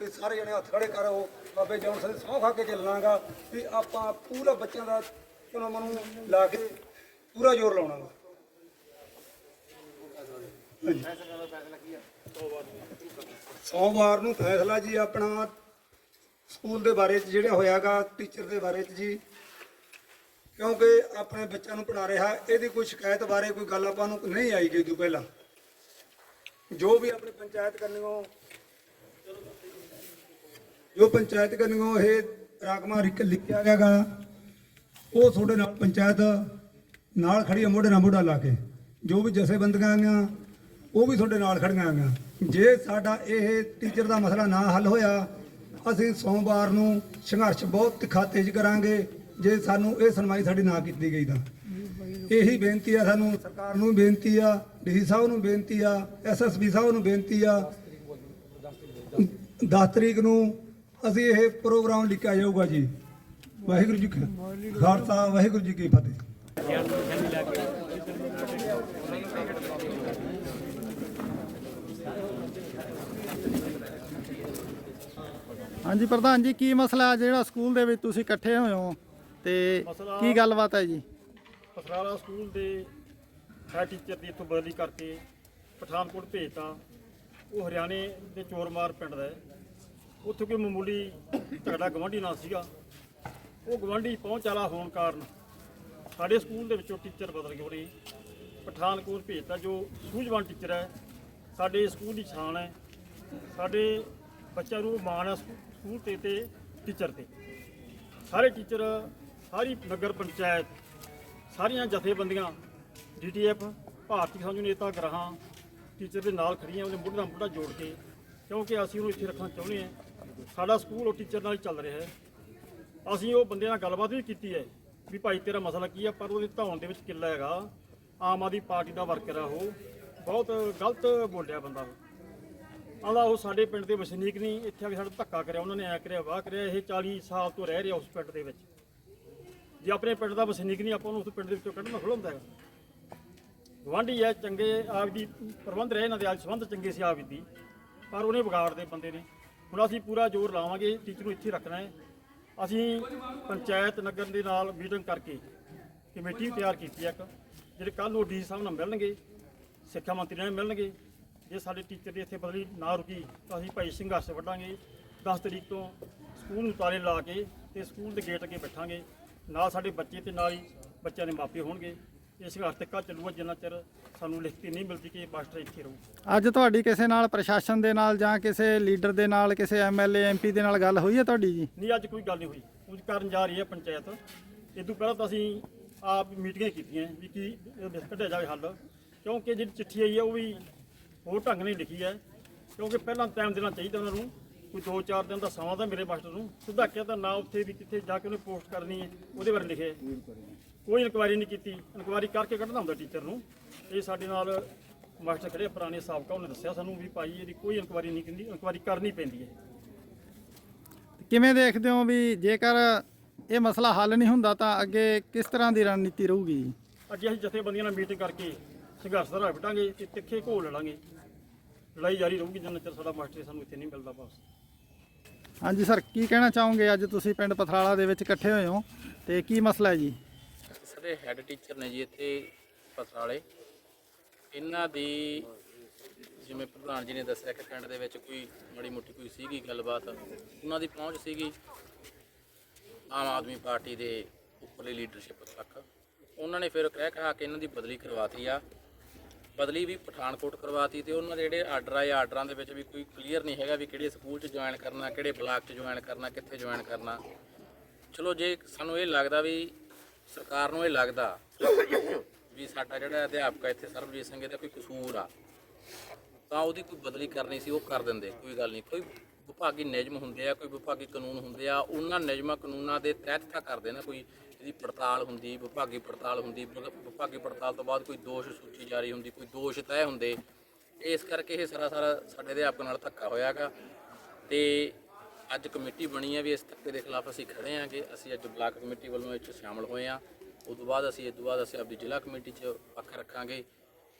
ਵੀ ਸਾਰੇ ਜਣੇ ਹੱਥ ਖੜੇ ਕਰੋ ਬਾਬੇ ਜੌਨ ਸਿੰਘ ਸਹੁੰ ਖਾ ਕੇ ਚੱਲਣਾਗਾ ਵੀ ਆਪਾਂ ਪੂਰਾ ਬੱਚਿਆਂ ਦਾ ਚੁਣੋ ਮਨੂੰ ਲਾ ਕੇ ਪੂਰਾ ਜ਼ੋਰ ਲਾਉਣਾਗਾ। ਸੋਮਵਾਰ ਨੂੰ ਫੈਸਲਾ ਜੀ ਆਪਣਾ ਸਕੂਲ ਦੇ ਬਾਰੇ ਚ ਜਿਹੜਾ ਹੋਇਆਗਾ, ਟੀਚਰ ਦੇ ਬਾਰੇ ਚ ਜੀ। ਕਿਉਂਕਿ ਆਪਣੇ ਬੱਚਿਆਂ ਨੂੰ ਪੜ੍ਹਾ ਰਿਹਾ, ਇਹਦੀ ਕੋਈ ਸ਼ਿਕਾਇਤ ਬਾਰੇ ਕੋਈ ਗੱਲ ਆਪਾਂ ਨੂੰ ਨਹੀਂ ਆਈ ਗਈ ਤੋਂ ਪਹਿਲਾਂ। ਜੋ ਵੀ ਆਪਣੀ ਪੰਚਾਇਤ ਕਰਨੀਓ ਜੋ ਪੰਚਾਇਤ ਕਰਨੀਓ ਇਹ ਰਾਗਮਾ ਰਿਕ ਲਿਖਿਆ ਗਿਆਗਾ, ਉਹ ਤੁਹਾਡੇ ਨਾਲ ਪੰਚਾਇਤ ਨਾਲ ਖੜੀ ਆ, ਮੋਢੇ ਨਾਲ ਮੋਢਾ ਲਾ ਕੇ। ਜੋ ਵੀ ਜਥੇਬੰਦੀਆਂ ਆਈਆਂ, ਉਹ ਵੀ ਤੁਹਾਡੇ ਨਾਲ ਖੜੀਆਂ ਆਈਆਂ। ਜੇ ਸਾਡਾ ਇਹ ਟੀਚਰ ਦਾ ਮਸਲਾ ਨਾ ਹੱਲ ਹੋਇਆ, ਅਸੀਂ ਸੋਮਵਾਰ ਨੂੰ ਸੰਘਰਸ਼ ਬਹੁਤ ਤਿੱਖਾ ਤੇਜ਼ ਕਰਾਂਗੇ, ਜੇ ਸਾਨੂੰ ਇਹ ਸੁਣਵਾਈ ਸਾਡੀ ਨਾ ਕੀਤੀ ਗਈ ਤਾਂ। ਇਹੀ ਬੇਨਤੀ ਆ ਸਾਨੂੰ, ਸਰਕਾਰ ਨੂੰ ਬੇਨਤੀ ਆ, ਡੀਸੀ ਸਾਹਿਬ ਨੂੰ ਬੇਨਤੀ ਆ ਐਸਐਸਪੀ ਸਾਹਿਬ ਨੂੰ ਬੇਨਤੀ ਆ। 10 ਤਰੀਕ ਨੂੰ ਅਸੀਂ ਇਹ ਪ੍ਰੋਗਰਾਮ ਲਿਖਿਆ ਜਾਊਗਾ ਜੀ। ਵਾਹਿਗੁਰੂ ਜੀ ਕਾ ਖਾਲਸਾ ਵਾਹਿਗੁਰੂ ਜੀ ਕੀ ਫਤਿਹ। ਹਾਂਜੀ ਪ੍ਰਧਾਨ ਜੀ ਕੀ ਮਸਲਾ ਹੈ ਜਿਹੜਾ ਸਕੂਲ ਦੇ ਵਿੱਚ ਤੁਸੀਂ ਇਕੱਠੇ ਹੋਏ ਹੋ ਤੇ ਕੀ ਗੱਲਬਾਤ ਹੈ ਜੀ? ਪਥਰਾਲਾ ਸਕੂਲ ਦੇ ਹੈਡ ਟੀਚਰ ਦੀ ਇੱਥੋਂ ਬਦਲੀ ਕਰਕੇ ਪਠਾਨਕੋਟ ਭੇਜਤਾ। ਉਹ ਹਰਿਆਣੇ ਦੇ ਚੋਰਮਾਰ ਪਿੰਡ ਦਾ ਹੈ। ਉੱਥੇ ਕੋਈ ਮਾਮੂਲੀ ਝਗੜਾ ਗਵਾਂਢੀ ਨਾਲ ਸੀਗਾ। ਉਹ ਗਵਾਂਢੀ ਪਹੁੰਚ ਵਾਲਾ ਹੋਣ ਕਾਰਨ ਸਾਡੇ ਸਕੂਲ ਦੇ ਵਿੱਚੋਂ ਟੀਚਰ ਬਦਲ ਗਏ ਉਹਨੇ ਪਠਾਨਕੋਟ ਭੇਜਤਾ ਜੋ ਸੂਝਵਾਨ ਟੀਚਰ ਹੈ। ਸਾਡੇ ਸਕੂਲ ਦੀ ਸ਼ਾਨ ਹੈ। ਸਾਡੇ ਬੱਚਿਆਂ ਨੂੰ ਮਾਣ ਹੈ ਸਕੂ- ਸਕੂਲ ਤੇ ਤੇ ਟੀਚਰ ਤੇ। ਸਾਰੇ ਟੀਚਰ, ਸਾਰੀ ਨਗਰ ਪੰਚਾਇਤ, ਸਾਰੀਆਂ ਜਥੇਬੰਦੀਆਂ ਡੀਟੀਐਫ ਭਾਰਤੀ ਸਾਂਝੂ ਨੇਤਾ ਗ੍ਰਹਾਂ, ਟੀਚਰ ਦੇ ਨਾਲ ਖੜੀਆਂ ਉਹਨੇ ਮੁੱਢ ਨਾਲ ਮੁੱਢਾ ਜੋੜ ਕੇ, ਕਿਉਂਕਿ ਅਸੀਂ ਉਹਨੂੰ ਇੱਥੇ ਰੱਖਣਾ ਚਾਹੁੰਦੇ ਹਾਂ। ਸਾਡਾ ਸਕੂਲ ਉਹ ਟੀਚਰ ਨਾਲ ਹੀ ਚੱਲ ਰਿਹਾ ਹੈ। ਅਸੀਂ ਉਹ ਬੰਦੇ ਨਾਲ ਗੱਲਬਾਤ ਵੀ ਕੀਤੀ ਹੈ ਵੀ ਭਾਈ ਤੇਰਾ ਮਸਲਾ ਕੀ ਹੈ, ਪਰ ਉਹਦੇ ਧੌਣ ਦੇ ਵਿੱਚ ਕਿੱਲਾ ਹੈਗਾ। ਆਮ ਆਦਮੀ ਪਾਰਟੀ ਦਾ ਵਰਕਰ ਆ ਉਹ। ਬਹੁਤ ਗਲਤ ਬੋਲਿਆ ਬੰਦਾ ਉਹ। ਉਹ ਸਾਡੇ ਪਿੰਡ ਦੇ ਵਸਨੀਕ ਨਹੀਂ, ਇੱਥੇ ਆ ਕੇ ਸਾਡਾ ਧੱਕਾ ਕਰਿਆ, ਉਹਨਾਂ ਨੇ ਐ ਕਰਿਆ, ਵਾਹ ਕਰਿਆ। ਇਹ 40 ਸਾਲ ਤੋਂ ਰਹਿ ਰਿਹਾ ਉਸ ਪਿੰਡ ਦੇ ਵਿੱਚ। ਜੇ ਆਪਣੇ ਪਿੰਡ ਦਾ ਵਸਨੀਕ ਨਹੀਂ, ਆਪਾਂ ਨੂੰ ਉਸ ਪਿੰਡ ਦੇ ਵਿੱਚੋਂ ਕੱਢਣਾ ਥੋੜ੍ਹਾ ਹੁੰਦਾ ਹੈਗਾ। ਗਵਾਂਢੀ ਹੈ ਚੰਗੇ ਆਪ ਆਪਦੀ ਪ੍ਰਬੰਧ ਰਹੇ ਇਹਨਾਂ ਦੇ ਆਪ ਸੰਬੰਧ ਚੰਗੇ ਸੀ ਆਪ ਆਪਦੀ ਪਰ ਉਹਨੇ ਵਿਗਾੜਦੇ ਬੰਦੇ ਨੇ। ਹੁਣ ਅਸੀਂ ਪੂਰਾ ਜ਼ੋਰ ਲਾਵਾਂਗੇ ਟੀਚਰ ਨੂੰ ਇੱਥੇ ਰੱਖਣਾ ਹੈ। ਅਸੀਂ ਪੰਚਾਇਤ ਨਗਰ ਦੇ ਨਾਲ ਮੀਟਿੰਗ ਕਰਕੇ ਕਮੇਟੀ ਤਿਆਰ ਕੀਤੀ ਹੈ ਇੱਕ, ਜਿਹੜੇ ਕੱਲ ਨੂੰ ਡੀ ਸਾਹਿਬ ਨਾਲ ਮਿਲਣਗੇ, ਸਿੱਖਿਆ ਮੰਤਰੀ ਨਾਲ ਮਿਲਣਗੇ। ਜੇ ਸਾਡੇ ਟੀਚਰ ਦੀ ਇੱਥੇ ਬਦਲੀ ਨਾ ਰੁਕੀ, ਤਾਂ ਅਸੀਂ ਭਾਈ ਸੰਘਰਸ਼ ਵੱਢਾਂਗੇ। 10 ਤਰੀਕ ਤੋਂ ਸਕੂਲ ਨੂੰ ਤਾਲੇ ਲਾ ਕੇ ਤੇ ਸਕੂਲ ਦੇ ਗੇਟ ਅੱਗੇ ਬੈਠਾਂਗੇ। ਨਾਲ ਸਾਡੇ ਬੱਚੇ ਤੇ ਨਾਲ ਹੀ ਬੱਚਿਆਂ ਦੇ ਮਾਪੇ ਹੋਣਗੇ। ਇਹ ਸੰਘਰਸ਼ ਤੱਕਾ ਚੱਲੂਗਾ ਜਿੰਨਾ ਚਿਰ ਸਾਨੂੰ ਲਿਖਤੀ ਨਹੀਂ ਮਿਲਦੀ ਕਿ ਇਹ ਮਾਸਟਰ ਇੱਥੇ ਰਹੂ। ਅੱਜ ਤੁਹਾਡੀ ਕਿਸੇ ਨਾਲ ਪ੍ਰਸ਼ਾਸਨ ਦੇ ਨਾਲ ਜਾਂ ਕਿਸੇ ਲੀਡਰ ਦੇ ਨਾਲ ਕਿਸੇ ਐਮਐਲਏ ਐਮਪੀ ਦੇ ਨਾਲ ਗੱਲ ਹੋਈ ਹੈ ਤੁਹਾਡੀ ਜੀ? ਨਹੀਂ ਅੱਜ ਕੋਈ ਗੱਲ ਨਹੀਂ ਹੋਈ। ਕੁਝ ਕਰਨ ਜਾ ਰਹੀ ਹੈ ਪੰਚਾਇਤ। ਇਹ ਤੋਂ ਪਹਿਲਾਂ ਤਾਂ ਅਸੀਂ ਆਪ ਮੀਟਿੰਗਾਂ ਕੀਤੀਆਂ ਵੀ ਕੀ ਇਹਦੇ ਕੱਢਿਆ ਜਾਵੇ ਹੱਲ। ਕਿਉਂਕਿ ਜਿਹੜੀ ਚਿੱਠੀ ਆਈ ਹੈ ਉਹ ਵੀ ਹੋਰ ਢੰਗ ਨਾਲ ਲਿਖੀ ਹੈ। ਕਿਉਂਕਿ ਪਹਿਲਾਂ ਟਾਈਮ ਦੇਣਾ ਚਾਹੀਦਾ ਉਹਨਾਂ ਨੂੰ। ਕੋਈ 2-4 ਦਿਨ ਦਾ ਸਮਾਂ ਤਾਂ ਮੇਰੇ ਮਾਸਟਰ ਨੂੰ। ਸਿੱਧਾ ਕਿਹਾ ਤਾਂ ਨਾ ਉੱਥੇ ਵੀ ਕਿੱਥੇ ਜਾ ਕੇ ਉਹਨੇ ਪੋਸਟ ਕਰਨੀ ਹੈ ਉਹਦੇ ਬਾਰੇ ਲਿਖਿਆ ਹੈ। ਕੋਈ ਇਨਕੁਆਇਰੀ ਨਹੀਂ ਕੀਤੀ। ਇਨਕੁਆਇਰੀ ਕਰਕੇ ਕੱਢਣਾ ਹੁੰਦਾ ਟੀਚਰ ਨੂੰ। ਇਹ ਸਾਡੇ ਨਾਲ ਮਾਸਟਰ ਖੜੇ ਪੁਰਾਣੇ ਸਾਬਕਾ ਉਹਨੇ ਦੱਸਿਆ ਸਾਨੂੰ ਵੀ ਭਾਈ ਇਹਦੀ ਕੋਈ ਇਨਕੁਆਇਰੀ ਨਹੀਂ ਕੀਤੀ ਇਨਕੁਆਇਰੀ ਕਰਨੀ ਪੈਂਦੀ ਹੈ। ਕਿਵੇਂ ਦੇਖਦੇ ਹੋ ਵੀ ਜੇਕਰ ਇਹ ਮਸਲਾ ਹੱਲ ਨਹੀਂ ਹੁੰਦਾ ਤਾਂ ਅੱਗੇ ਕਿਸ ਤਰ੍ਹਾਂ ਦੀ ਰਣਨੀਤੀ ਰਹੂਗੀ? ਅੱਜ ਅਸੀਂ ਜਥੇਬੰਦੀਆਂ ਨਾਲ ਮੀਟਿੰਗ ਕਰਕੇ ਸੰਘਰਸ਼ ਦਾ ਰਾਹ ਵਟਾਂਗੇ ਤੇ ਤਿੱਖੇ ਘੋਲ ਲੜਾਂਗੇ। ਲੜਾਈ ਜਾਰੀ ਰਹੂਗੀ ਜਿੰਨਾ ਚਿਰ ਸਾਡਾ ਮਾਸਟਰ ਸਾਨੂੰ ਇੱਥੇ ਨਹੀਂ ਮਿਲਦਾ ਬਸ। ਹਾਂਜੀ ਸਰ ਕੀ ਕਹਿਣਾ ਚਾਹੋਗੇ? ਅੱਜ ਤੁਸੀਂ ਪਿੰਡ ਪਥਰਾਲਾ ਦੇ ਵਿੱਚ ਇਕੱਠੇ ਹੋਏ ਹੋ ਤੇ ਕੀ ਮਸਲਾ ਹੈ ਜੀ? ਸਾਡੇ ਹੈੱਡ ਟੀਚਰ ਨੇ ਜੀ ਇੱਥੇ ਪਸਰਾਲੇ ਇਹਨਾਂ ਦੀ ਜਿਵੇਂ ਪ੍ਰਧਾਨ ਜੀ ਨੇ ਦੱਸਿਆ ਕਿ ਪਿੰਡ ਦੇ ਵਿੱਚ ਕੋਈ ਮਾੜੀ ਮੋਟੀ ਕੋਈ ਸੀਗੀ ਗੱਲਬਾਤ, ਉਹਨਾਂ ਦੀ ਪਹੁੰਚ ਸੀਗੀ ਆਮ ਆਦਮੀ ਪਾਰਟੀ ਦੇ ਉੱਪਰਲੀ ਲੀਡਰਸ਼ਿਪ ਤੱਕ। ਉਹਨਾਂ ਨੇ ਫਿਰ ਕਹਿ ਕਹਾ ਕੇ ਇਹਨਾਂ ਦੀ ਬਦਲੀ ਕਰਵਾਤੀ ਆ। ਬਦਲੀ ਵੀ ਪਠਾਨਕੋਟ ਕਰਵਾਤੀ ਤੇ ਉਹਨਾਂ ਦੇ ਜਿਹੜੇ ਆਰਡਰ ਆਏ ਆਰਡਰਾਂ ਦੇ ਵਿੱਚ ਵੀ ਕੋਈ ਕਲੀਅਰ ਨਹੀਂ ਹੈਗਾ ਵੀ ਕਿਹੜੇ ਸਕੂਲ 'ਚ ਜੁਆਇਨ ਕਰਨਾ, ਕਿਹੜੇ ਬਲਾਕ 'ਚ ਜੁਆਇਨ ਕਰਨਾ, ਕਿੱਥੇ ਜੁਆਇਨ ਕਰਨਾ। ਚਲੋ ਜੇ ਸਾਨੂੰ ਇਹ ਲੱਗਦਾ ਵੀ ਸਰਕਾਰ ਨੂੰ ਇਹ ਲੱਗਦਾ ਵੀ ਸਾਡਾ ਜਿਹੜਾ ਅਧਿਆਪਕ ਇੱਥੇ ਸਰਬਜੀਤ ਸਿੰਘ ਦਾ ਕੋਈ ਕਸੂਰ ਆ। ਤਾਂ ਉਹਦੀ ਕੋਈ ਬਦਲੀ ਕਰਨੀ ਸੀ, ਉਹ ਕਰ ਦਿੰਦੇ, ਕੋਈ ਗੱਲ ਨਹੀਂ। ਕੋਈ ਵਿਭਾਗੀ ਨਿਯਮ ਹੁੰਦੇ ਆ, ਕੋਈ ਵਿਭਾਗੀ ਕਾਨੂੰਨ ਹੁੰਦੇ ਆ, ਉਹਨਾਂ ਨਿਯਮਾਂ ਕਾਨੂੰਨਾਂ ਦੇ ਤਹਿਤ ਤਾਂ ਕਰਦੇ ਨਾ। ਕੋਈ ਇਹਦੀ ਪੜਤਾਲ ਹੁੰਦੀ, ਵਿਭਾਗੀ ਪੜਤਾਲ ਹੁੰਦੀ, ਵਿਭ- ਵਿਭਾਗੀ ਪੜਤਾਲ ਤੋਂ ਬਾਅਦ ਕੋਈ ਦੋਸ਼ ਸੂਚੀ ਜਾਰੀ ਹੁੰਦੀ, ਕੋਈ ਦੋਸ਼ ਤੈਅ ਹੁੰਦੇ। ਇਸ ਕਰਕੇ ਇਹ ਸਾਰਾ ਸਾਰਾ ਸਾਡੇ ਅਧਿਆਪਕ ਨਾਲ ਧੱਕਾ ਹੋਇਆਗਾ। ਤੇ ਅੱਜ ਕਮੇਟੀ ਬਣੀ ਹੈ ਵੀ ਇਸ ਧੱਕੇ ਦੇ ਖਿਲਾਫ ਅਸੀਂ ਖੜੇ ਹਾਂ ਕਿ ਅਸੀਂ ਅੱਜ ਬਲਾਕ ਕਮੇਟੀ ਵੱਲੋਂ ਇਹ 'ਚ ਸ਼ਾਮਲ ਹੋਏ ਹਾਂ ਉਸ ਤੋਂ ਬਾਅਦ ਅਸੀਂ ਇਸ ਤੋਂ ਬਾਅਦ ਅਸੀਂ ਆਪਣੀ ਜ਼ਿਲ੍ਹਾ ਕਮੇਟੀ 'ਚ ਪੱਖ ਰੱਖਾਂਗੇ।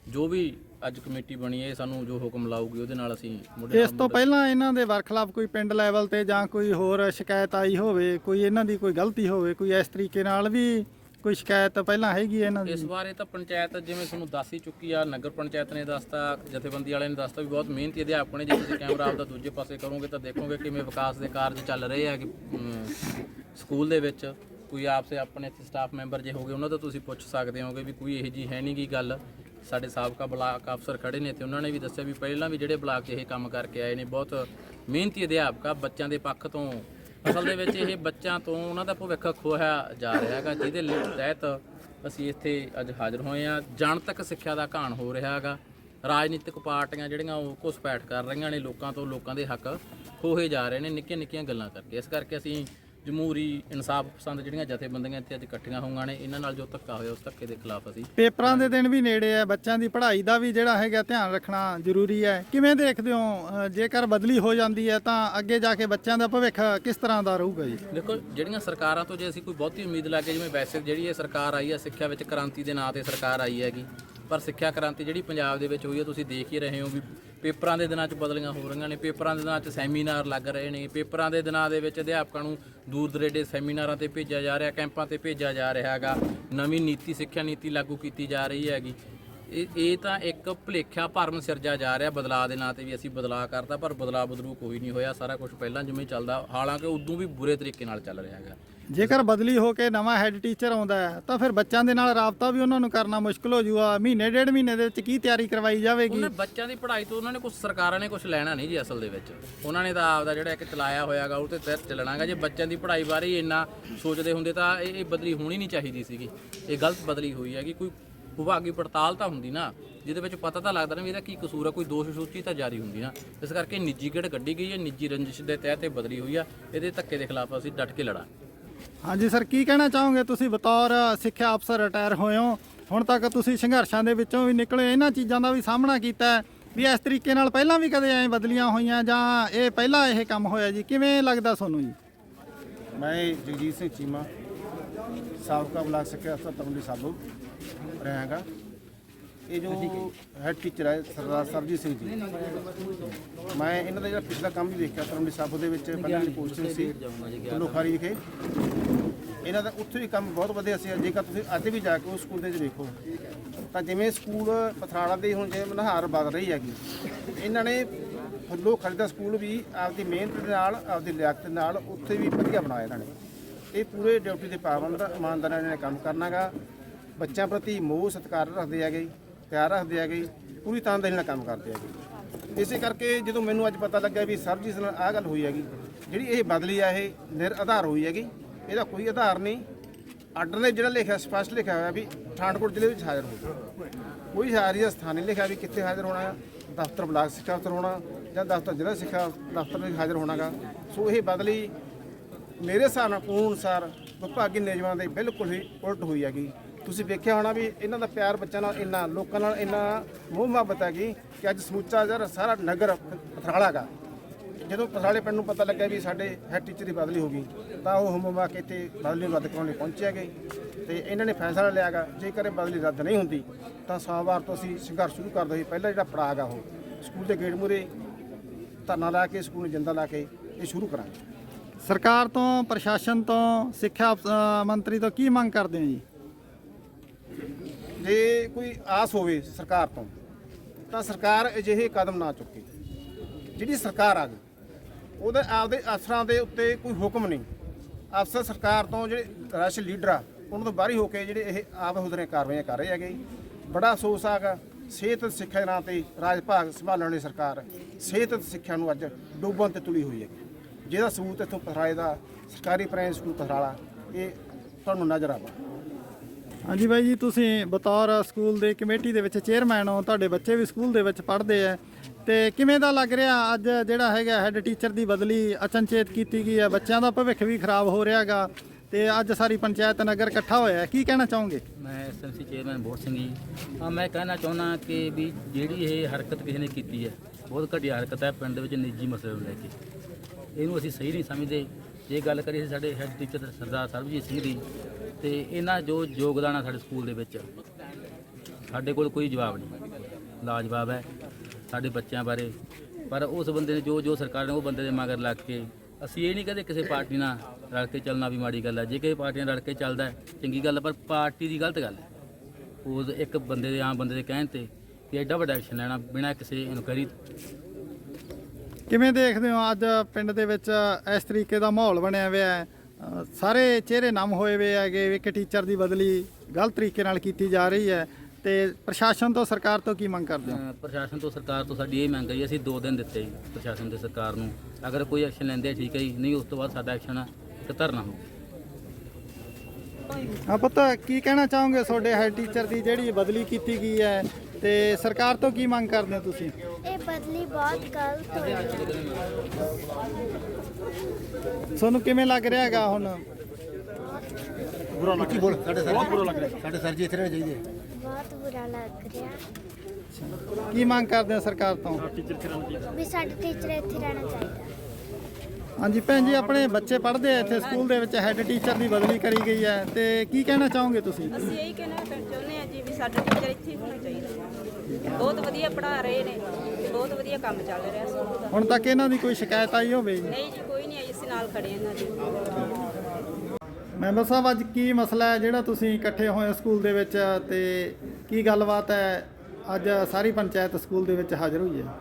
ਜੋ ਵੀ ਅੱਜ ਕਮੇਟੀ ਬਣੀ ਹੈ ਸਾਨੂੰ ਜੋ ਹੁਕਮ ਲਾਊਗੀ ਉਹਦੇ ਨਾਲ ਅਸੀਂ ਮੁੱਢੇ ਇਸ ਤੋਂ ਪਹਿਲਾਂ ਇਹਨਾਂ ਦੇ ਵਰਖਲਾਫ ਕੋਈ ਪਿੰਡ ਲੈਵਲ ਤੇ ਜਾਂ ਕੋਈ ਹੋਰ ਸ਼ਿਕਾਇਤ ਆਈ ਹੋਵੇ ਕੋਈ ਇਹਨਾਂ ਦੀ ਕੋਈ ਗਲਤੀ ਹੋਵੇ ਕੋਈ ਇਸ ਤਰੀਕੇ ਨਾਲ ਵੀ ਕੋਈ ਸ਼ਿਕਾਇਤ ਪਹਿਲਾਂ ਹੈਗੀ ਹੈ ਇਹਨਾਂ ਇਸ ਦੀ ਬਾਰੇ ਤਾਂ ਪੰਚਾਇਤ ਜਿਵੇਂ ਤੁਹਾਨੂੰ ਦੱਸ ਹੀ ਚੁੱਕੀ ਆ, ਨਗਰ ਪੰਚਾਇਤ ਨੇ ਦੱਸਤਾ, ਜਥੇਬੰਦੀ ਵਾਲਿਆਂ ਨੇ ਦੱਸਤਾ ਵੀ ਬਹੁਤ ਮਿਹਨਤੀ ਅਧਿਆਪਕ ਨੇ, ਜੇ ਤੁਸੀਂ ਕੈਮਰਾ ਆਪਦਾ ਦੂਜੇ ਪਾਸੇ ਕਰੋਗੇ ਤਾਂ ਦੇਖੋਗੇ ਕਿਵੇਂ ਵਿਕਾਸ ਦੇ ਕਾਰਜ ਚੱਲ ਰਹੇ ਆ, ਕਿ ਸਕੂਲ ਦੇ ਵਿੱਚ ਕੋਈ ਆਪਸੇ ਆਪਣੇ ਇੱਥੇ ਸਟਾਫ ਮੈਂਬਰ ਜੇ ਹੋਗੇ, ਉਹਨਾਂ ਤੋਂ ਤੁਸੀਂ ਪੁੱਛ ਸਕਦੇ ਹੋਗੇ ਵੀ ਕੋਈ ਇਹੋ ਜੀ ਹੈ ਨਹੀਂ ਗੀ ਗੱਲ। ਸਾਡੇ ਸਾਬਕਾ ਬਲਾਕ ਅਫਸਰ ਖੜੇ ਨੇ ਤੇ ਉਹਨਾਂ ਨੇ ਵੀ ਦੱਸਿਆ ਵੀ ਪਹਿਲਾਂ ਵੀ ਜਿਹੜੇ ਬਲਾਕ 'ਚ ਇਹ ਕੰਮ ਕਰਕੇ ਆਏ ਨੇ, ਬਹੁਤ ਮਿਹਨਤੀ ਅਧਿਆਪਕ ਆ, ਬੱਚਿਆਂ ਦੇ ਪੱਖ ਤੋਂ ਅਸਲ ਦੇ ਵਿੱਚ ਇਹ ਬੱਚਿਆਂ ਤੋਂ ਉਹਨਾਂ ਦਾ ਭਵਿੱਖ ਖੋਇਆ ਜਾ ਰਿਹਾ ਹੈਗਾ, ਜਿਹਦੇ ਲਈ ਤਹਿਤ ਅਸੀਂ ਇੱਥੇ ਅੱਜ ਹਾਜ਼ਰ ਹੋਏ ਆ ਜਨਤਕ ਸਿੱਖਿਆ ਦਾ ਘਾਣ ਹੋ ਰਿਹਾ ਹੈਗਾ। ਰਾਜਨੀਤਿਕ ਪਾਰਟੀਆਂ ਜਿਹੜੀਆਂ ਉਹ ਘੁਸਪੈਠ ਕਰ ਰਹੀਆਂ ਨੇ, ਲੋਕਾਂ ਤੋਂ ਲੋਕਾਂ ਦੇ ਹੱਕ ਖੋਹੇ ਜਾ ਰਹੇ ਨੇ ਨਿੱਕੀਆਂ ਨਿੱਕੀਆਂ ਗੱਲਾਂ ਕਰਕੇ। ਇਸ ਕਰਕੇ ਅਸੀਂ ਜਮਹੂਰੀ ਇਨਸਾਫ ਪਸੰਦ ਜਿਹੜੀਆਂ ਜਥੇਬੰਦੀਆਂ ਇੱਥੇ ਅੱਜ ਇਕੱਠੀਆਂ ਹੋਈਆਂ ਨੇ ਇਹਨਾਂ ਨਾਲ ਜੋ ਧੱਕਾ ਹੋਇਆ ਉਸ ਧੱਕੇ ਦੇ ਖਿਲਾਫ ਅਸੀਂ ਪੇਪਰਾਂ ਦੇ ਦਿਨ ਵੀ ਨੇੜੇ ਆ ਬੱਚਿਆਂ ਦੀ ਪੜ੍ਹਾਈ ਦਾ ਵੀ ਜਿਹੜਾ ਹੈਗਾ ਧਿਆਨ ਰੱਖਣਾ ਜ਼ਰੂਰੀ ਹੈ। ਕਿਵੇਂ ਦੇਖਦੇ ਹੋ ਜੇਕਰ ਬਦਲੀ ਹੋ ਜਾਂਦੀ ਹੈ ਤਾਂ ਅੱਗੇ ਜਾ ਕੇ ਬੱਚਿਆਂ ਦਾ ਭਵਿੱਖ ਕਿਸ ਤਰ੍ਹਾਂ ਦਾ ਰਹੂਗਾ ਜੀ? ਦੇਖੋ ਜਿਹੜੀਆਂ ਸਰਕਾਰਾਂ ਤੋਂ ਜੇ ਅਸੀਂ ਕੋਈ ਬਹੁਤੀ ਉਮੀਦ ਲਾ ਕੇ ਜਿਵੇਂ ਵੈਸੇ ਜਿਹੜੀ ਇਹ ਸਰਕਾਰ ਆਈ ਹੈ ਸਿੱਖਿਆ ਵਿੱਚ ਕ੍ਰਾਂਤੀ ਦੇ ਨਾਂ ਤੇ ਸਰਕਾਰ ਆਈ ਹੈਗੀ ਪਰ ਸਿੱਖਿਆ ਕ੍ਰਾਂਤੀ ਜਿਹੜੀ ਪੰਜਾਬ ਦੇ ਵਿੱਚ ਹੋਈ ਹੈ ਤੁਸੀਂ ਦੇਖ ਹੀ ਰਹੇ ਹੋ ਵੀ ਪੇਪਰਾਂ ਦੇ ਦਿਨਾਂ 'ਚ ਬਦਲੀਆਂ ਹੋ ਰਹੀਆਂ ਨੇ, ਪੇਪਰਾਂ ਦੇ ਦਿਨਾਂ 'ਚ ਸੈਮੀਨਾਰ ਲੱਗ ਰਹੇ ਨੇ, ਪੇਪਰਾਂ ਦੇ ਦਿਨਾਂ ਦੇ ਵਿੱਚ ਅਧਿਆਪਕਾਂ ਨੂੰ ਦੂਰ ਦਰੇਡੇ ਸੈਮੀਨਾਰਾਂ ਤੇ ਭੇਜਿਆ ਜਾ ਰਿਹਾ, ਕੈਂਪਾਂ ਤੇ ਭੇਜਿਆ ਜਾ ਰਿਹਾ ਹੈਗਾ, ਨਵੀਂ ਨੀਤੀ, ਸਿੱਖਿਆ ਨੀਤੀ ਲਾਗੂ ਕੀਤੀ ਜਾ ਰਹੀ ਹੈਗੀ। ਇਹ ਇਹ ਤਾਂ ਇੱਕ ਭੁਲੇਖਾ ਭਰਮ ਸਿਰਜਿਆ ਜਾ ਰਿਹਾ ਬਦਲਾਅ ਦੇ ਨਾਂ ਤੇ ਵੀ ਅਸੀਂ ਬਦਲਾਅ ਕਰਤਾ, ਪਰ ਬਦਲਾਅ ਬਦਲੂ ਕੋਈ ਨਹੀਂ ਹੋਇਆ, ਸਾਰਾ ਕੁਝ ਪਹਿਲਾਂ ਜਿਵੇਂ ਚੱਲਦਾ, ਹਾਲਾਂਕਿ ਉਦੋਂ ਵੀ ਬੁਰੇ ਤਰੀਕੇ ਨਾਲ ਚੱਲ ਰਿਹਾ ਹੈਗਾ। ਜੇਕਰ ਬਦਲੀ ਹੋ ਕੇ ਨਵਾਂ ਹੈੱਡ ਟੀਚਰ ਆਉਂਦਾ ਹੈ, ਤਾਂ ਫਿਰ ਬੱਚਿਆਂ ਦੇ ਨਾਲ ਰਾਬਤਾ ਵੀ ਉਹਨਾਂ ਨੂੰ ਕਰਨਾ ਮੁਸ਼ਕਲ ਹੋ ਜੂਗਾ। ਮਹੀਨੇ, ਡੇਢ ਮਹੀਨੇ ਦੇ ਵਿੱਚ ਕੀ ਤਿਆਰੀ ਕਰਵਾਈ ਜਾਵੇਗੀ? ਉਹਨਾਂ ਬੱਚਿਆਂ ਦੀ ਪੜ੍ਹਾਈ ਤੋਂ ਉਹਨਾਂ ਨੇ ਕੁਝ ਸਰਕਾਰਾਂ ਨੇ ਕੁਝ ਲੈਣਾ ਨਹੀਂ ਜੀ ਅਸਲ ਦੇ ਵਿੱਚ। ਉਹਨਾਂ ਨੇ ਤਾਂ ਆਪਦਾ ਜਿਹੜਾ ਇੱਕ ਚਲਾਇਆ ਹੋਇਆਗਾ ਉਹ ਤੇ ਤਹਿਤ ਚੱਲਣਾਗਾ। ਜੇ ਬੱਚਿਆਂ ਦੀ ਪੜ੍ਹਾਈ ਬਾਰੇ ਹੀ ਇੰਨਾ ਸੋਚਦੇ ਹੁੰਦੇ ਤਾਂ ਇਹ ਇਹ ਬਦਲੀ ਹੋਣੀ ਨਹੀਂ ਚਾਹੀਦੀ ਸੀਗੀ। ਇਹ ਗਲਤ ਬਦਲੀ ਹੋਈ ਹੈਗੀ। ਕੋਈ ਵਿਭਾਗੀ ਪੜਤਾਲ ਤਾਂ ਹੁੰਦੀ ਨਾ, ਜਿਹਦੇ ਵਿੱਚ ਪਤਾ ਤਾਂ ਲੱਗਦਾ ਨਾ ਵੀ ਇਹਦਾ ਕੀ ਕਸੂਰ ਆ, ਕੋਈ ਦੋਸ਼ ਸੂਚੀ ਤਾਂ ਜਾਰੀ ਹੁੰਦੀ ਨਾ। ਇਸ ਕਰਕੇ ਨਿੱਜੀ ਗੇੜ ਕੱਢੀ ਗਈ ਹੈ, ਨਿੱਜੀ ਰੰਜਿਸ਼ ਦੇ ਤਹਿਤ ਇਹ ਬਦਲੀ ਹੋਈ ਆ। ਇਹਦੇ ਧੱਕੇ ਦੇ ਖਿਲਾਫ ਅਸੀਂ ਡਟ ਕੇ ਲੜਾਂਗੇ। ਹਾਂਜੀ ਸਰ, ਕੀ ਕਹਿਣਾ ਚਾਹੋਗੇ? ਤੁਸੀਂ ਬਤੌਰ ਸਿੱਖਿਆ ਅਫਸਰ ਰਿਟਾਇਰ ਹੋਏ ਹੋ। ਹੁਣ ਤੱਕ ਤੁਸੀਂ ਸੰਘਰਸ਼ਾਂ ਦੇ ਵਿੱਚੋਂ ਵੀ ਨਿਕਲੇ, ਇਹਨਾਂ ਚੀਜ਼ਾਂ ਦਾ ਵੀ ਸਾਹਮਣਾ ਕੀਤਾ ਵੀ ਇਸ ਤਰੀਕੇ ਨਾਲ ਪਹਿਲਾਂ ਵੀ ਕਦੇ ਐਂ ਬਦਲੀਆਂ ਹੋਈਆਂ ਜਾਂ ਇਹ ਪਹਿਲਾਂ ਇਹ ਕੰਮ ਹੋਇਆ ਜੀ? ਕਿਵੇਂ ਲੱਗਦਾ ਤੁਹਾਨੂੰ ਜੀ? ਮੈਂ ਜਗਜੀਤ ਸਿੰਘ ਚੀਮਾ, ਸਾਬਕਾ ਬਲਾਕ ਸਿੱਖਿਆ ਅਫਸਰ ਤਮਲੀ ਸਾਬੋ ਰਹਾਂਗਾ ਇਹ ਜੋ ਹੈਡ ਟੀਚਰ ਹੈ ਸਰਦਾਰ ਸਰਜੀਤ ਸਿੰਘ ਜੀ। ਮੈਂ ਇਹਨਾਂ ਦਾ ਜਿਹੜਾ ਪਿਛਲਾ ਕੰਮ ਵੀ ਦੇਖਿਆ ਤਮਲੀ ਸਾਬੋ ਦੇ ਵਿੱਚ ਪਹਿਲਾਂ ਪੋਸਟਿੰਗ ਸੀ ਲੋਖਾਰੀ ਵਿਖੇ। ਇਹਨਾਂ ਦਾ ਉੱਥੇ ਵੀ ਕੰਮ ਬਹੁਤ ਵਧੀਆ ਸੀ ਜੇਕਰ ਤੁਸੀਂ ਅੱਜ ਵੀ ਜਾ ਕੇ ਉਸ ਸਕੂਲ ਦੇ ਵਿੱਚ ਵੇਖੋ ਤਾਂ ਜਿਵੇਂ ਸਕੂਲ ਪਥਰਾੜਾ ਦੇ ਹੁਣ ਜਿਵੇਂ ਮਨਹਾਰ ਵੱਧ ਰਹੀ ਹੈਗੀ ਇਹਨਾਂ ਨੇ ਫੁੱਲੋ ਖਰੀਦਾ ਸਕੂਲ ਵੀ ਆਪਦੀ ਮਿਹਨਤ ਦੇ ਨਾਲ ਆਪਦੀ ਲਿਆਕਤ ਨਾਲ ਉੱਥੇ ਵੀ ਵਧੀਆ ਬਣਾਇਆ ਇਹਨਾਂ ਨੇ। ਇਹ ਪੂਰੇ ਡਿਊਟੀ ਦੇ ਪਾਬੰਦ ਇਮਾਨਦਾਰ ਨੇ ਕੰਮ ਕਰਨਾਗਾ। ਬੱਚਿਆਂ ਪ੍ਰਤੀ ਮੋਹ ਸਤਿਕਾਰ ਰੱਖਦੇ ਹੈਗੇ। ਤਿਆਰ ਰੱਖਦੇ ਹੈਗੇ ਪੂਰੀ ਤਨਦੇਹੀ ਨਾਲ ਕੰਮ ਕਰਦੇ ਹੈਗੇ ਇਸੇ ਕਰਕੇ ਜਦੋਂ ਮੈਨੂੰ ਅੱਜ ਪਤਾ ਲੱਗਿਆ ਵੀ ਸਰਬਜੀਤ ਨਾਲ ਆਹ ਗੱਲ ਹੋਈ ਹੈਗੀ, ਜਿਹੜੀ ਇਹ ਬਦਲੀ ਆ, ਇਹ ਨਿਰ ਆਧਾਰ ਹੋਈ ਹੈਗੀ, ਇਹਦਾ ਕੋਈ ਆਧਾਰ ਨਹੀਂ। ਆਰਡਰ ਨੇ ਜਿਹੜਾ ਲਿਖਿਆ, ਸਪਸ਼ਟ ਲਿਖਿਆ ਹੋਇਆ ਵੀ ਪਠਾਨਕੋਟ ਜ਼ਿਲ੍ਹੇ ਵਿੱਚ ਹਾਜ਼ਰ ਹੋਊਗਾ ਕੋਈ ਹਾਜ਼ਰੀ ਦਾ ਸਥਾਨ ਨਹੀਂ ਲਿਖਿਆ ਵੀ ਕਿੱਥੇ ਹਾਜ਼ਰ ਹੋਣਾ ਹੈ ਦਫ਼ਤਰ, ਬਲਾਕ ਸਿੱਖਿਆ ਅਫਸਰ ਹੋਣਾ ਜਾਂ ਦਫ਼ਤਰ ਜ਼ਿਲ੍ਹਾ ਸਿੱਖਿਆ ਦਫ਼ਤਰ ਵਿੱਚ ਹਾਜ਼ਰ ਹੋਣਾਗਾ ਸੋ ਇਹ ਬਦਲੀ ਮੇਰੇ ਹਿਸਾਬ ਨਾਲ ਕਾਨੂੰਨ ਅਨੁਸਾਰ ਵਿਭਾਗੀ ਨਿਯਮਾਂ ਦੇ ਬਿਲਕੁਲ ਹੀ ਉਲਟ ਹੋਈ ਹੈਗੀ। ਤੁਸੀਂ ਵੇਖਿਆ ਹੋਣਾ ਵੀ ਇਹਨਾਂ ਦਾ ਪਿਆਰ ਬੱਚਿਆਂ ਨਾਲ ਇੰਨਾ, ਲੋਕਾਂ ਨਾਲ ਇੰਨਾ ਮੋਹ ਮੁਹੱਬਤ ਹੈਗੀ ਕਿ ਅੱਜ ਸਮੁੱਚਾ ਜਿਹੜਾ ਸਾਰਾ ਨਗਰ ਪਥਰਾਲਾ ਗਾ ਜਦੋਂ ਪਥਰਾਲੇ ਪਿੰਡ ਨੂੰ ਪਤਾ ਲੱਗਿਆ ਵੀ ਸਾਡੇ ਹੈਡ ਟੀਚਰ ਦੀ ਬਦਲੀ ਹੋ ਗਈ, ਤਾਂ ਉਹ ਹਮਮਾ ਕੇ ਇੱਥੇ ਬਦਲੀ ਨੂੰ ਰੱਦ ਕਰਾਉਣ ਲਈ ਪਹੁੰਚਿਆ ਗਏ ਤੇ ਇਹਨਾਂ ਨੇ ਫੈਸਲਾ ਲਿਆ ਗਾ ਜੇਕਰ ਇਹ ਬਦਲੀ ਰੱਦ ਨਹੀਂ ਹੁੰਦੀ, ਤਾਂ ਸੋਮਵਾਰ ਤੋਂ ਅਸੀਂ ਸੰਘਰਸ਼ ਸ਼ੁਰੂ ਕਰ ਦੋ ਪਹਿਲਾ ਜਿਹੜਾ ਪੜਾਅ ਗਾ ਉਹ, ਸਕੂਲ ਦੇ ਗੇਟ ਮੂਹਰੇ ਧਰਨਾ ਲਾ ਕੇ, ਸਕੂਲ ਨੂੰ ਜਿੰਦਾ ਲਾ ਕੇ ਇਹ ਸ਼ੁਰੂ ਕਰਾਂਗੇ। ਸਰਕਾਰ ਤੋਂ, ਪ੍ਰਸ਼ਾਸਨ ਤੋਂ, ਸਿੱਖਿਆ ਮੰਤਰੀ ਤੋਂ ਕੀ ਮੰਗ ਕਰਦੇ ਹੋ ਜੀ? ਜੇ ਕੋਈ ਆਸ ਹੋਵੇ ਸਰਕਾਰ ਤੋਂ, ਤਾਂ ਸਰਕਾਰ ਅਜਿਹੇ ਕਦਮ ਨਾ ਚੁੱਕੇ। ਜਿਹੜੀ ਸਰਕਾਰ ਆ ਗਈ, ਉਹਦੇ ਆਪਦੇ ਅਫਸਰਾਂ ਦੇ ਉੱਤੇ ਕੋਈ ਹੁਕਮ ਨਹੀਂ। ਅਫਸਰ ਸਰਕਾਰ ਤੋਂ ਜਿਹੜੇ ਰਾਸ਼ਟਰੀ ਲੀਡਰ ਆ, ਉਹਨਾਂ ਤੋਂ ਬਾਹਰੀ ਹੋ ਕੇ ਜਿਹੜੇ ਇਹ ਆਪ ਹੁਦਰੇ ਕਾਰਵਾਈਆਂ ਕਰ ਰਹੇ ਹੈਗੇ। ਬੜਾ ਅਫਸੋਸ ਆਗਾ ਸਿਹਤ ਤੇ ਸਿੱਖਿਆ ਦੇ ਨਾਂ ਤੇ ਰਾਜ ਭਾਗ ਸੰਭਾਲਣ ਵਾਲੀ ਸਰਕਾਰ ਸਿਹਤ ਤੇ ਸਿੱਖਿਆ ਨੂੰ ਅੱਜ ਡੁੱਬਣ ਤੇ ਤੁਲੀ ਹੋਈ ਹੈ ਜਿਹਦਾ ਸਬੂਤ ਇੱਥੋਂ ਪਥਰਾਏ ਦਾ ਸਰਕਾਰੀ ਪ੍ਰਾਇਮਰੀ ਸਕੂਲ ਪਥਰਾਲਾ, ਇਹ ਤੁਹਾਨੂੰ ਨਜ਼ਰ ਆਵਾ ਹਾਂਜੀ ਬਾਈ ਜੀ, ਤੁਸੀਂ ਬਤੌਰ ਸਕੂਲ ਦੇ ਕਮੇਟੀ ਦੇ ਵਿੱਚ ਚੇਅਰਮੈਨ ਹੋ, ਤੁਹਾਡੇ ਬੱਚੇ ਵੀ ਸਕੂਲ ਦੇ ਵਿੱਚ ਪੜ੍ਹਦੇ ਆ। ਤੇ ਕਿਵੇਂ ਦਾ ਲੱਗ ਰਿਹਾ ਅੱਜ ਜਿਹੜਾ ਹੈਗਾ ਹੈੱਡ ਟੀਚਰ ਦੀ ਬਦਲੀ? ਅਚਨਚੇਤ ਕੀਤੀ ਗਈ ਹੈ ਬੱਚਿਆਂ ਦਾ ਭਵਿੱਖ ਵੀ ਖਰਾਬ ਹੋ ਰਿਹਾਗਾ ਤੇ ਅੱਜ ਸਾਰੀ ਪੰਚਾਇਤ ਨਗਰ ਇਕੱਠਾ ਹੋਇਆ। ਕੀ ਕਹਿਣਾ ਚਾਹੋਗੇ? ਮੈਂ SMC chairman bore Singh ji. ਹਾਂ, ਮੈਂ ਕਹਿਣਾ ਚਾਹੁੰਦਾ ਕਿ ਵੀ ਜਿਹੜੀ ਇਹ ਹਰਕਤ ਕਿਸੇ ਨੇ ਕੀਤੀ ਹੈ, ਬਹੁਤ ਘਟੀਆ ਹਰਕਤ ਹੈ ਪਿੰਡ ਵਿੱਚ ਨਿੱਜੀ ਮਸਲੇ ਨੂੰ ਲੈ ਕੇ। ਇਹਨੂੰ ਅਸੀਂ ਸਹੀ ਨਹੀਂ ਸਮਝਦੇ। ਜੇ ਗੱਲ ਕਰੀਏ ਸਾਡੇ ਹੈੱਡ ਟੀਚਰ ਸਰਦਾਰ ਸਰਬਜੀਤ ਸਿੰਘ ਦੀ ਤੇ ਇਹਨਾਂ ਜੋ ਯੋਗਦਾਨ ਆ ਸਾਡੇ ਸਕੂਲ ਦੇ ਵਿੱਚ ਸਾਡੇ ਕੋਲ ਕੋਈ ਜਵਾਬ ਨਹੀਂ। ਲਾਜਵਾਬ ਹੈ ਸਾਡੇ ਬੱਚਿਆਂ ਬਾਰੇ। ਪਰ ਉਸ ਬੰਦੇ ਨੇ ਜੋ ਜੋ ਸਰਕਾਰ ਨੇ ਉਹ ਬੰਦੇ ਦੇ ਮਗਰ ਲੱਗ ਕੇ ਅਸੀਂ ਇਹ ਨਹੀਂ ਕਹਿੰਦੇ ਕਿਸੇ ਪਾਰਟੀ ਨਾਲ ਰਲ ਕੇ ਚੱਲਣਾ ਵੀ ਮਾੜੀ ਗੱਲ ਹੈ ਜੇ ਕਿਸੇ ਪਾਰਟੀ ਨਾਲ ਰਲ ਕੇ ਚੱਲਦਾ ਚੰਗੀ ਗੱਲ ਹੈ, ਪਰ ਪਾਰਟੀ ਦੀ ਗਲਤ ਗੱਲ ਹੈ। ਉਸ ਇੱਕ ਬੰਦੇ ਦੇ ਆਮ ਬੰਦੇ ਦੇ ਕਹਿਣ ਤੇ ਕਿ ਐਡਾ ਵੱਡਾ ਐਕਸ਼ਨ ਲੈਣਾ ਬਿਨਾਂ ਕਿਸੇ ਇਨਕੁਆਇਰੀ ਕਿਵੇਂ ਦੇਖਦੇ ਹੋ ਅੱਜ ਪਿੰਡ ਦੇ ਵਿੱਚ ਇਸ ਤਰੀਕੇ ਦਾ ਮਾਹੌਲ ਬਣਿਆ ਹੋਇਆ ਹੈ? ਸਾਰੇ ਚਿਹਰੇ ਨਮ ਹੋਏ ਹੋਏ ਹੈਗੇ ਵੀ ਇੱਕ ਟੀਚਰ ਦੀ ਬਦਲੀ ਗਲਤ ਤਰੀਕੇ ਨਾਲ ਕੀਤੀ ਜਾ ਰਹੀ ਹੈ। ਤੇ ਪ੍ਰਸ਼ਾਸਨ ਤੋਂ ਸਰਕਾਰ ਤੋਂ ਕੀ ਮੰਗ ਕਰਦੇ ਹੋ? ਪ੍ਰਸ਼ਾਸਨ ਤੋਂ ਸਰਕਾਰ ਤੋਂ ਸਾਡੀ ਇਹ ਮੰਗ ਹੈ ਜੀ ਅਸੀਂ ਦੋ ਦਿਨ ਦਿੱਤੇ ਜੀ ਪ੍ਰਸ਼ਾਸਨ ਤੇ ਸਰਕਾਰ ਨੂੰ। ਅਗਰ ਕੋਈ ਐਕਸ਼ਨ ਲੈਂਦੇ ਆ ਠੀਕ ਹੈ ਜੀ ਨਹੀਂ ਉਸ ਤੋਂ ਬਾਅਦ ਸਾਡਾ ਐਕਸ਼ਨ ਇੱਕ ਧਰਨਾ ਹੋਊ। ਆ ਪਤਾ ਕੀ ਕਹਿਣਾ ਚਾਹੋਗੇ ਤੁਹਾਡੇ ਹੈਡ ਟੀਚਰ ਦੀ ਜਿਹੜੀ ਬਦਲੀ ਕੀਤੀ ਗਈ ਹੈ? ਤੇ ਸਰਕਾਰ ਤੋਂ ਕੀ ਮੰਗ ਕਰਦੇ ਹੋ ਤੁਸੀਂ? ਇਹ ਬਦਲੀ ਬਹੁਤ ਗਲਤ ਹੋਈ ਹੈ। ਤੁਹਾਨੂੰ ਕਿਵੇਂ ਲੱਗ ਰਿਹਾ ਹੈਗਾ ਹੁਣ? ਕੀ ਬੋਲ ਸਾਡੇ ਸਰ ਬੁਰਾ ਲੱਗ ਰਿਹਾ। ਸਾਡੇ ਸਰ ਜੀ ਇੱਥੇ ਰਹਿਣੇ ਚਾਹੀਦੇ ਬਹੁਤ ਬੁਰਾ ਲੱਗ ਰਿਹਾ। ਕੀ ਮੰਗ ਕਰਦੇ ਹੋ ਸਰਕਾਰ ਤੋਂ? ਵੀ ਸਾਡੇ ਟੀਚਰ ਇੱਥੇ ਰਹਿਣਾ ਚਾਹੀਦਾ। ਹਾਂਜੀ ਭੈਣ ਜੀ ਆਪਣੇ ਬੱਚੇ ਪੜ੍ਹਦੇ ਆ ਇੱਥੇ ਸਕੂਲ ਦੇ ਵਿੱਚ ਹੈਡ ਟੀਚਰ ਦੀ ਬਦਲੀ ਕਰੀ ਗਈ ਹੈ। ਤੇ ਕੀ ਕਹਿਣਾ ਚਾਹੋਗੇ ਤੁਸੀਂ? ਅਸੀਂ ਇਹੀ ਕਹਿਣਾ ਸਾਡਾ ਟੀਚਰ ਇੱਥੇ ਹੀ ਹੋਣਾ ਚਾਹੀਦਾ ਬਹੁਤ ਵਧੀਆ ਪੜ੍ਹਾ ਰਹੇ ਨੇ ਤੇ ਬਹੁਤ ਵਧੀਆ ਕੰਮ ਚੱਲ ਰਿਹਾ ਸਕੂਲ ਦਾ। ਹੁਣ ਤੱਕ ਇਹਨਾਂ ਦੀ ਕੋਈ ਸ਼ਿਕਾਇਤ ਆਈ ਹੋਵੇ ਨਹੀਂ ਜੀ ਕੋਈ ਨਹੀਂ ਆਈ ਅਸੀਂ ਨਾਲ ਖੜੇ ਹਾਂ ਇਹਨਾਂ ਦੇ। ਮੈਂਬਰ ਸਾਹਿਬ ਅੱਜ ਕੀ ਮਸਲਾ ਹੈ ਜਿਹੜਾ ਤੁਸੀਂ ਇਕੱਠੇ ਹੋਏ ਸਕੂਲ ਦੇ ਵਿੱਚ ਤੇ ਕੀ ਗੱਲਬਾਤ ਹੈ? ਅੱਜ ਸਾਰੀ ਪੰਚਾਇਤ ਸਕੂਲ ਦੇ ਵਿੱਚ ਹਾਜ਼ਰ ਹੋਈ ਹੈ।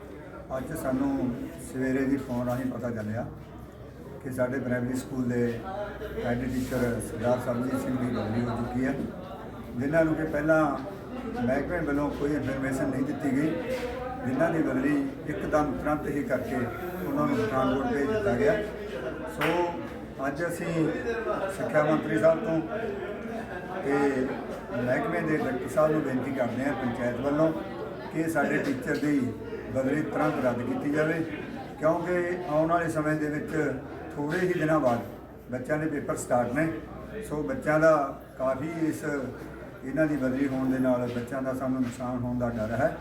ਅੱਜ ਸਾਨੂੰ ਸਵੇਰੇ ਦੀ ਫੋਨ ਰਾਹੀਂ ਪਤਾ ਚੱਲਿਆ ਕਿ ਸਾਡੇ ਪ੍ਰਾਇਮਰੀ ਸਕੂਲ ਦੇ ਹੈੱਡ ਟੀਚਰ ਸਰਦਾਰ ਸਰਬਜੀਤ ਸਿੰਘ ਦੀ ਬਦਲੀ ਹੋ ਚੁੱਕੀ ਹੈ। ਜਿਨ੍ਹਾਂ ਨੂੰ ਕਿ ਪਹਿਲਾਂ ਮਹਿਕਮੇ ਵੱਲੋਂ ਕੋਈ ਇਨਫੋਰਮੇਸ਼ਨ ਨਹੀਂ ਦਿੱਤੀ ਗਈ, ਜਿਨ੍ਹਾਂ ਦੀ ਬਦਲੀ ਇੱਕਦਮ ਤੁਰੰਤ ਹੀ ਕਰਕੇ ਉਹਨਾਂ ਨੂੰ ਪਠਾਨਕੋਟ ਭੇਜ ਦਿੱਤਾ ਗਿਆ। ਸੋ ਅੱਜ ਅਸੀਂ ਸਿੱਖਿਆ ਮੰਤਰੀ ਸਾਹਿਬ ਤੋਂ ਤੇ ਮਹਿਕਮੇ ਦੇ ਡਾਇਰੈਕਟਰ ਸਾਹਿਬ ਨੂੰ ਬੇਨਤੀ ਕਰਦੇ ਹਾਂ ਪੰਚਾਇਤ ਵੱਲੋਂ ਕਿ ਸਾਡੇ ਟੀਚਰ ਦੀ ਬਦਲੀ ਤੁਰੰਤ ਰੱਦ ਕੀਤੀ ਜਾਵੇ, ਕਿਉਂਕਿ ਆਉਣ ਵਾਲੇ ਸਮੇਂ ਦੇ ਵਿੱਚ ਥੋੜੇ ਹੀ ਦਿਨਾਂ ਬਾਅਦ ਬੱਚਿਆਂ ਦੇ ਪੇਪਰ ਸਟਾਰਟ ਨੇ। ਸੋ ਬੱਚਿਆਂ ਦਾ ਕਾਫੀ ਇਸ ਇਹਨਾਂ ਦੀ ਬਦਲੀ ਹੋਣ ਦੇ ਨਾਲ ਬੱਚਿਆਂ ਦਾ ਸਾਨੂੰ ਨੁਕਸਾਨ ਹੋਣ ਦਾ ਡਰ ਹੈ।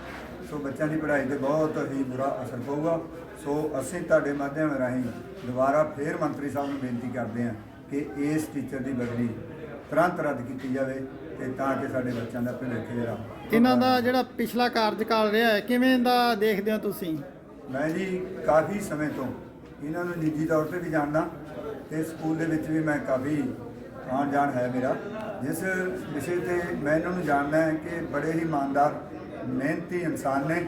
ਸੋ ਬੱਚਿਆਂ ਦੀ ਪੜ੍ਹਾਈ ਤੇ ਬਹੁਤ ਹੀ ਬੁਰਾ ਅਸਰ ਪਊਗਾ। ਸੋ ਅਸੀਂ ਤੁਹਾਡੇ ਮਾਧਿਅਮ ਰਾਹੀਂ ਦੁਬਾਰਾ ਫੇਰ ਮੰਤਰੀ ਸਾਹਿਬ ਨੂੰ ਬੇਨਤੀ ਕਰਦੇ ਹਾਂ ਕਿ ਇਸ ਟੀਚਰ ਦੀ ਬਦਲੀ ਤੁਰੰਤ ਰੱਦ ਕੀਤੀ ਜਾਵੇ ਤੇ ਤਾਂ ਕਿ ਸਾਡੇ ਬੱਚਿਆਂ ਦਾ ਭਵਿੱਖ ਜਿਹੜਾ ਇਹਨਾਂ ਦਾ ਜਿਹੜਾ ਪਿਛਲਾ ਕਾਰਜਕਾਲ ਰਿਹਾ ਹੈ ਕਿਵੇਂ ਦਾ ਦੇਖਦੇ ਹੋ ਤੁਸੀਂ? ਮੈਂ ਜੀ ਕਾਫੀ ਸਮੇਂ ਤੋਂ ਇਹਨਾਂ ਨੂੰ ਨਿੱਜੀ ਤੌਰ ਤੇ ਵੀ ਜਾਣਦਾ ਤੇ ਸਕੂਲ ਦੇ ਵਿੱਚ ਵੀ ਮੈਂ ਕਾਫੀ ਆਉਣ ਜਾਣ ਹੈ ਮੇਰਾ। ਜਿਸ ਵਿਸ਼ੇ ਤੇ ਮੈਂ ਇਹਨਾਂ ਨੂੰ ਜਾਣਦਾ ਹੈ ਕਿ ਬੜੇ ਹੀ ਇਮਾਨਦਾਰ, ਮਿਹਨਤੀ ਇਨਸਾਨ ਨੇ,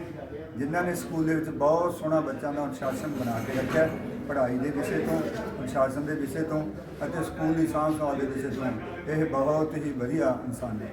ਜਿਨ੍ਹਾਂ ਨੇ ਸਕੂਲ ਦੇ ਵਿੱਚ ਬਹੁਤ ਸੋਹਣਾ ਬੱਚਿਆਂ ਦਾ ਅਨੁਸ਼ਾਸਨ ਬਣਾ ਕੇ ਰੱਖਿਆ, ਪੜ੍ਹਾਈ ਦੇ ਵਿਸ਼ੇ ਤੋਂ, ਅਨੁਸ਼ਾਸਨ ਦੇ ਵਿਸ਼ੇ ਤੋਂ ਅਤੇ ਸਕੂਲ ਦੀ ਸਾਂਭ ਸੰਭਾਲ ਦੇ ਵਿਸ਼ੇ ਤੋਂ। ਇਹ ਬਹੁਤ ਹੀ ਵਧੀਆ ਇਨਸਾਨ ਨੇ।